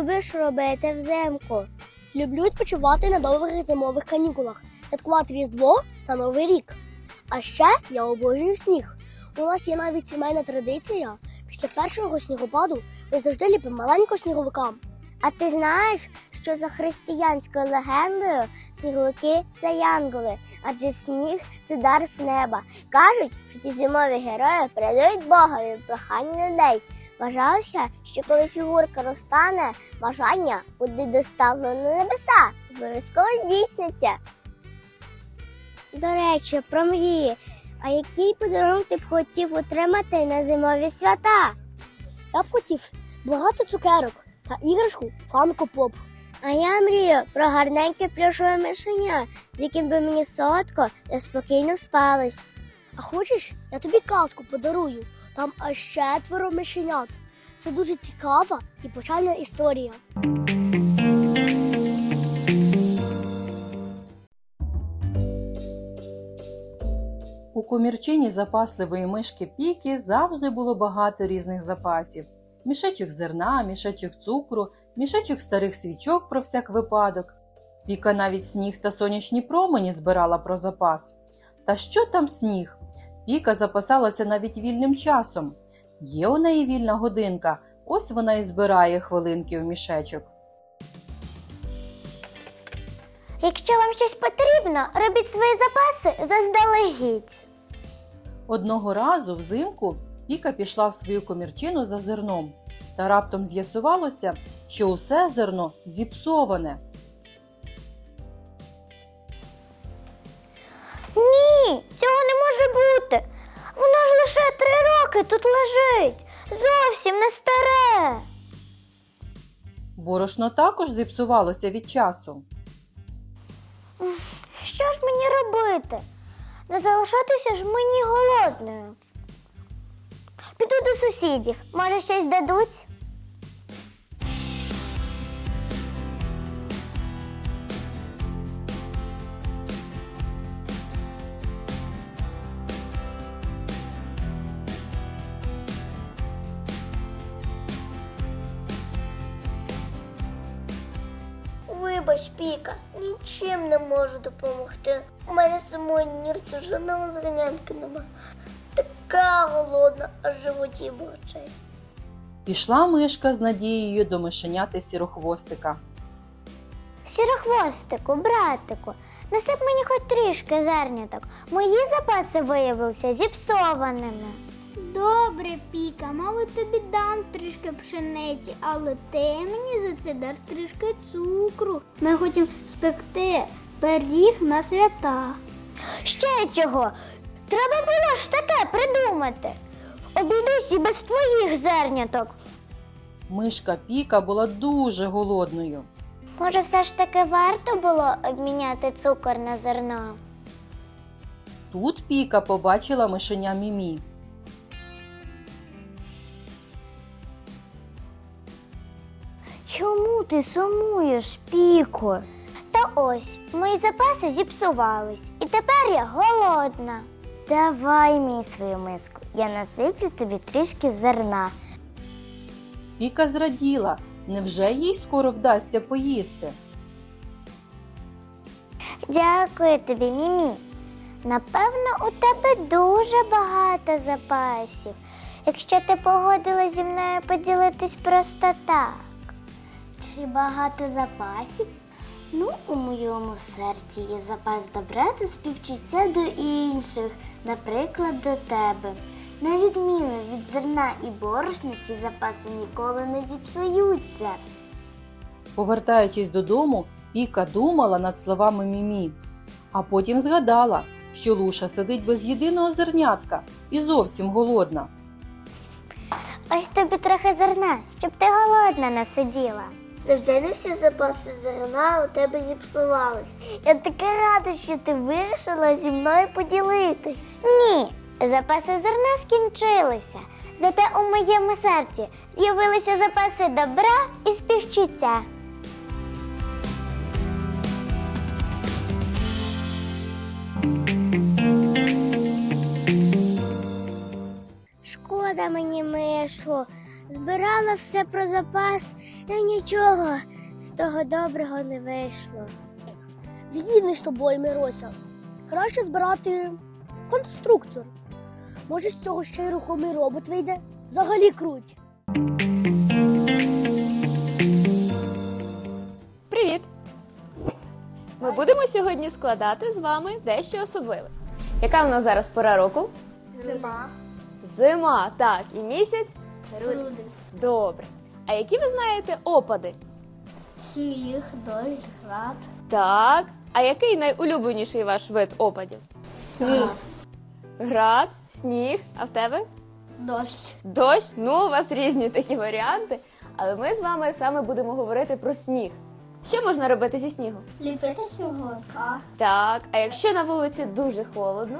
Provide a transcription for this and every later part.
любиш робити взимку? Люблю відпочивати на довгих зимових канікулах, святкувати Різдво та Новий рік. А ще я обожнюю сніг. У нас є навіть сімейна традиція. Після першого снігопаду ми завжди ліпимо маленького сніговика. А ти знаєш, що за християнською легендою сніговики це янголи, адже сніг це дар з неба. Кажуть, що ті зимові герої передають Богові прохання людей. Вважалося, що коли фігурка розтане, бажання буде доставлено на небеса, обов'язково здійсниться. До речі, про мрії. А який подарунок ти б хотів отримати на зимові свята? Я б хотів багато цукерок та іграшку Фанко Поп. А я мрію про гарненьке плюшове мишеня, з яким би мені солодко та спокійно спалось. А хочеш, я тобі казку подарую. Там аж четверо мишенят. Це дуже цікава і повчальна історія. У комірчині запасливої мишки Піки завжди було багато різних запасів: мішечок зерна, мішечок цукру, мішечок старих свічок про всяк випадок. Піка навіть сніг та сонячні промені збирала про запас. Та що там сніг? Піка запасалася навіть вільним часом. Є у неї вільна годинка, ось вона і збирає хвилинки в мішечок. Якщо вам щось потрібно, робіть свої запаси заздалегідь. Одного разу взимку Піка пішла в свою комірчину за зерном, та раптом з'ясувалося, що усе зерно зіпсоване. Може бути. Воно ж лише три роки тут лежить. Зовсім не старе. Борошно також зіпсувалося від часу. Що ж мені робити? Не залишатися ж мені голодною. Піду до сусідів, може щось дадуть. Вибач, Піка, нічим не можу допомогти. У мене самої нірці жодного зганянки нема. Така голодна, аж в животі бурчить. Пішла мишка з надією до мишеняти сірохвостика. Сірохвостику, братику, насип мені хоч трішки зерняток. Мої запаси виявилися зіпсованими. Добре, Піка, мабуть, тобі дам трішки пшениці, але ти мені за це даш трішки цукру. Ми хочемо спекти пиріг на свята. Ще чого? Треба було ж таке придумати. Обійдусь і без твоїх зерняток. Мишка Піка була дуже голодною. Може, все ж таки варто було обміняти цукор на зерно? Тут Піка побачила мишеня Мімі. Чому ти сумуєш, Піко? Та ось, мої запаси зіпсувались, і тепер я голодна. Давай мені свою миску, я насиплю тобі трішки зерна. Піка зраділа, невже їй скоро вдасться поїсти? Дякую тобі, Мімі. Напевно, у тебе дуже багато запасів, якщо ти погодилась зі мною поділитись просто так. Чи багато запасів? Ну, у моєму серці є запас добра та співчуття до інших, наприклад, до тебе. На відміну від зерна і борошна, ці запаси ніколи не зіпсуються. Повертаючись додому, Піка думала над словами Мімі, а потім згадала, що Луша сидить без єдиного зернятка і зовсім голодна. Ось тобі трохи зерна, щоб ти голодна не сиділа. Невже не всі запаси зерна у тебе зіпсувались? Я така рада, що ти вирішила зі мною поділитись. Ні, запаси зерна скінчилися. Зате у моєму серці з'явилися запаси добра і співчуття. Шкода мені, Мишу. Збирала все про запас, і нічого з того доброго не вийшло. Згідний з тобою, Мирося. Краще збирати конструктор. Може, з цього ще й рухомий робот вийде? Взагалі круть. Привіт! Ми будемо сьогодні складати з вами дещо особливе. Яка в нас зараз пора року? Зима. Зима, так, і місяць? Груди. Добре. А які ви знаєте опади? Сніг, дощ, град. Так. А який найулюбленіший ваш вид опадів? Сніг. Град, сніг, а в тебе? Дощ. Дощ? Ну, у вас різні такі варіанти. Але ми з вами саме будемо говорити про сніг. Що можна робити зі снігу? Ліпити сніговика. Так, а якщо на вулиці дуже холодно,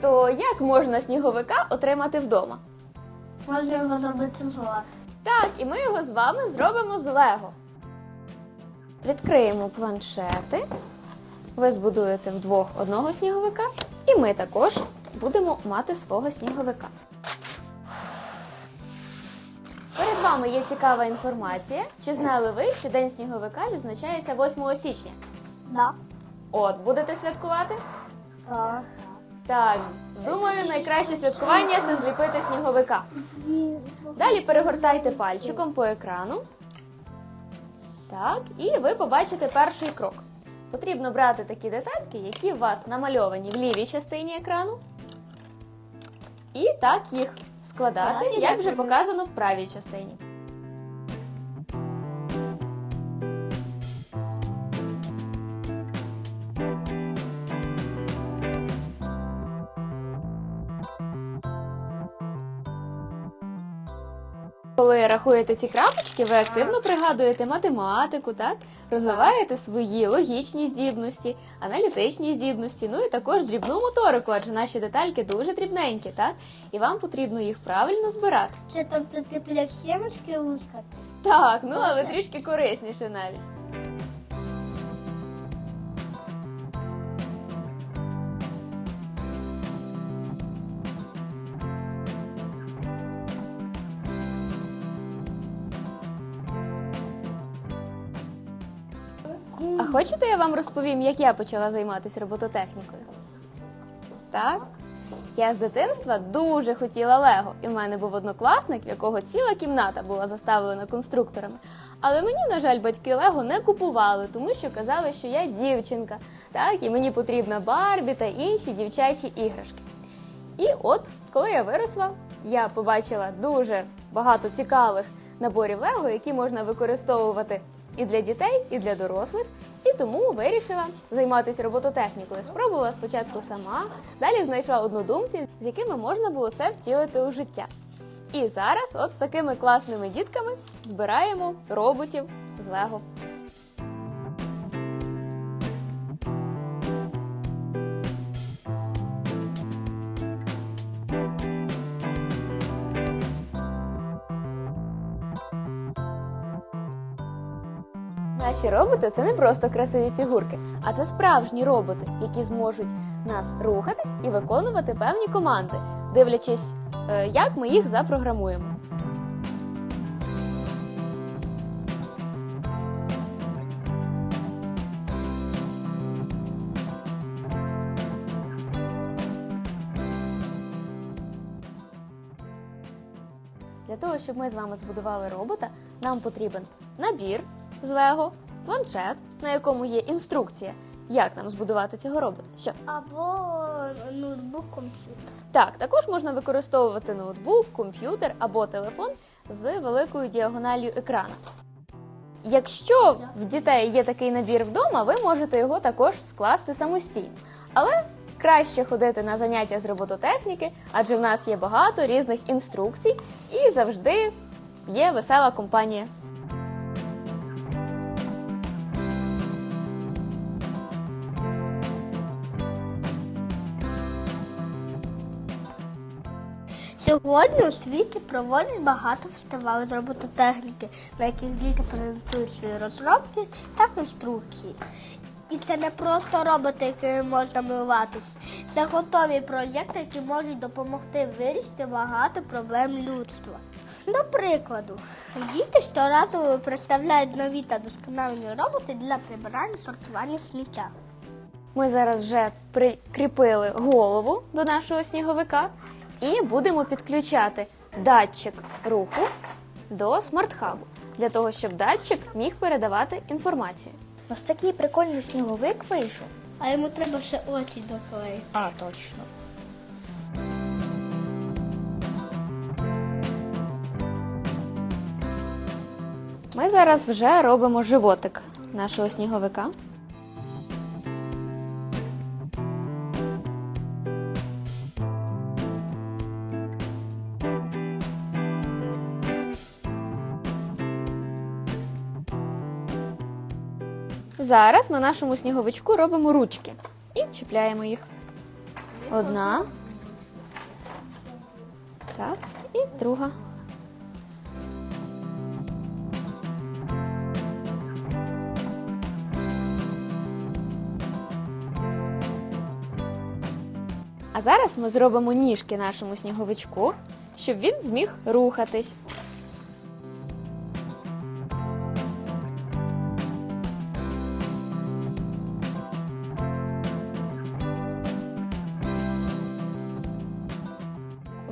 то як можна сніговика отримати вдома? Можна його зробити злот. Так, і ми його з вами зробимо з Лего. Відкриємо планшети. Ви збудуєте вдвох одного сніговика, і ми також будемо мати свого сніговика. Перед вами є цікава інформація. Чи знали ви, що День сніговика відзначається 8 січня? Да. От, будете святкувати? Так. Так, думаю, найкраще святкування це зліпити сніговика. Далі перегортайте пальчиком по екрану. Так, і ви побачите перший крок. Потрібно брати такі детальки, які у вас намальовані в лівій частині екрану. І так їх складати, як вже показано в правій частині. Коли рахуєте ці крапочки, ви активно пригадуєте математику, так? Розвиваєте свої логічні здібності, аналітичні здібності, ну і також дрібну моторику, адже наші детальки дуже дрібненькі, так? І вам потрібно їх правильно збирати. Це тобто ти для всімочки лускати? Так, ну але трішки корисніше навіть. Хочете, я вам розповім, як я почала займатися робототехнікою? Так? Я з дитинства дуже хотіла Лего, і в мене був однокласник, в якого ціла кімната була заставлена конструкторами. Але мені, на жаль, батьки Лего не купували, тому що казали, що я дівчинка, так, і мені потрібна Барбі та інші дівчачі іграшки. І от, коли я виросла, я побачила дуже багато цікавих наборів Лего, які можна використовувати і для дітей, і для дорослих. І тому вирішила займатися робототехнікою. Спробувала спочатку сама, далі знайшла однодумців, з якими можна було це втілити у життя. І зараз, от з такими класними дітками, збираємо роботів з Лего. Наші роботи це не просто красиві фігурки, а це справжні роботи, які зможуть нас рухатись і виконувати певні команди, дивлячись, е, як ми їх запрограмуємо. Для того, щоб ми з вами збудували робота, нам потрібен набір з Лего, планшет, на якому є інструкція, як нам збудувати цього робота. Що? Або ноутбук комп'ютер. Так, також можна використовувати ноутбук, комп'ютер або телефон з великою діагоналлю екрана. Якщо в дітей є такий набір вдома, ви можете його також скласти самостійно. Але краще ходити на заняття з робототехніки, адже в нас є багато різних інструкцій і завжди є весела компанія. Сьогодні у світі проводять багато фестивалів з робототехніки, на яких діти презентують свої розробки та конструкції. І це не просто роботи, якими можна милуватись. Це готові проєкти, які можуть допомогти вирішити багато проблем людства. До прикладу, діти щоразу представляють нові та досконалі роботи для прибирання сортування сміття. Ми зараз вже прикріпили голову до нашого сніговика і будемо підключати датчик руху до смарт-хабу для того, щоб датчик міг передавати інформацію. Ось такий прикольний сніговик вийшов. А йому треба ще очі доклеїти. А, точно. Ми зараз вже робимо животик нашого сніговика. Зараз ми нашому сніговичку робимо ручки і чіпляємо їх. Одна. Так, і друга. А зараз ми зробимо ніжки нашому сніговичку, щоб він зміг рухатись.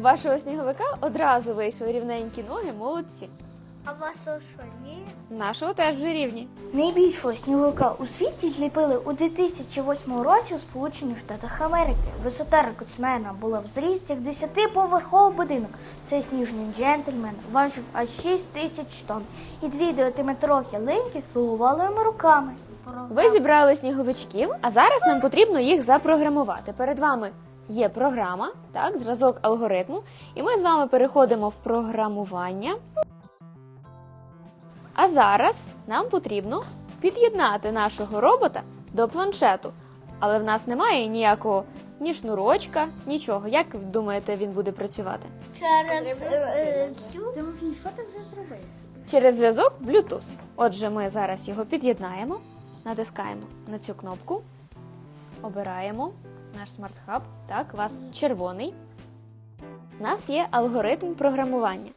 Вашого сніговика одразу вийшли рівненькі ноги, молодці. А вашого що ні? Нашого теж вже рівні. Найбільшого сніговика у світі зліпили у 2008 році у Сполучених Штатах Америки. Висота рекордсмена була в зріст як 10-поверховий будинок. Цей сніжний джентльмен важив аж 6 тисяч тонн, і дві дев'ятиметрові линьки слугували йому руками. Ви зібрали сніговичків, а зараз нам потрібно їх запрограмувати. Перед вами є програма, так, зразок алгоритму, і ми з вами переходимо в програмування. А зараз нам потрібно під'єднати нашого робота до планшету. Але в нас немає ніякого ні шнурочка, нічого. Як ви думаєте, він буде працювати? Через е, цю Через зв'язок Bluetooth. Отже, ми зараз його під'єднаємо, натискаємо на цю кнопку, обираємо наш смарт-хаб. Так, у вас червоний. У нас є алгоритм програмування.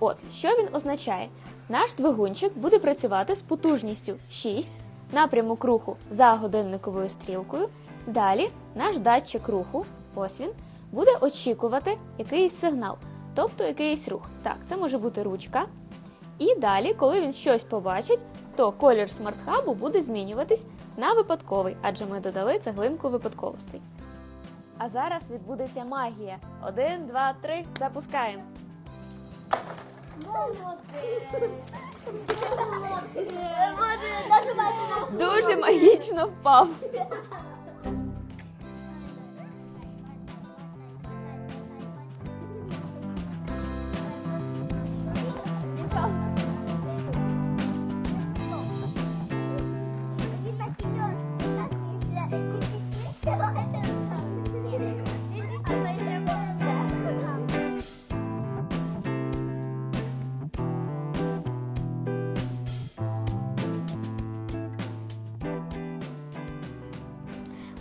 От, що він означає? Наш двигунчик буде працювати з потужністю 6, напрямок руху за годинниковою стрілкою. Далі наш датчик руху, ось він, буде очікувати якийсь сигнал, тобто якийсь рух. Так, це може бути ручка, і далі, коли він щось побачить, то колір смарт-хабу буде змінюватись на випадковий, адже ми додали цеглинку випадковостей. А зараз відбудеться магія. Один, два, три, запускаємо. Дуже магічно впав.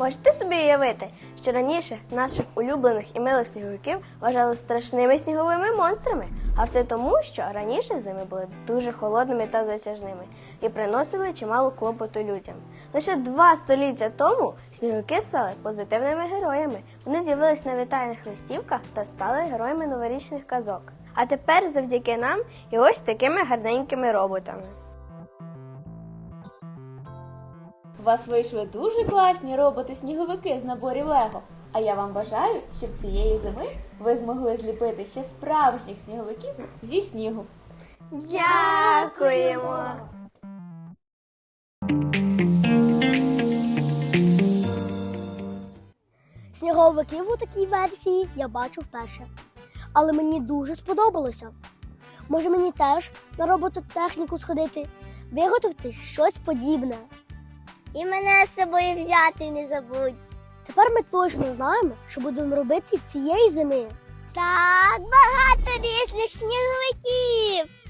Можете собі уявити, що раніше наших улюблених і милих сніговиків вважали страшними сніговими монстрами, а все тому, що раніше зими були дуже холодними та затяжними і приносили чимало клопоту людям. Лише два століття тому сніговики стали позитивними героями. Вони з'явились на вітальних листівках та стали героями новорічних казок. А тепер завдяки нам і ось такими гарненькими роботами. У вас вийшли дуже класні роботи-сніговики з наборів Лего. А я вам бажаю, щоб цієї зими ви змогли зліпити ще справжніх сніговиків зі снігу. Дякуємо! Сніговиків у такій версії я бачу вперше. Але мені дуже сподобалося. Може мені теж на робототехніку сходити, виготовити щось подібне. І мене з собою взяти не забудь. Тепер ми точно знаємо, що будемо робити цієї зими. Так багато різних сніговиків.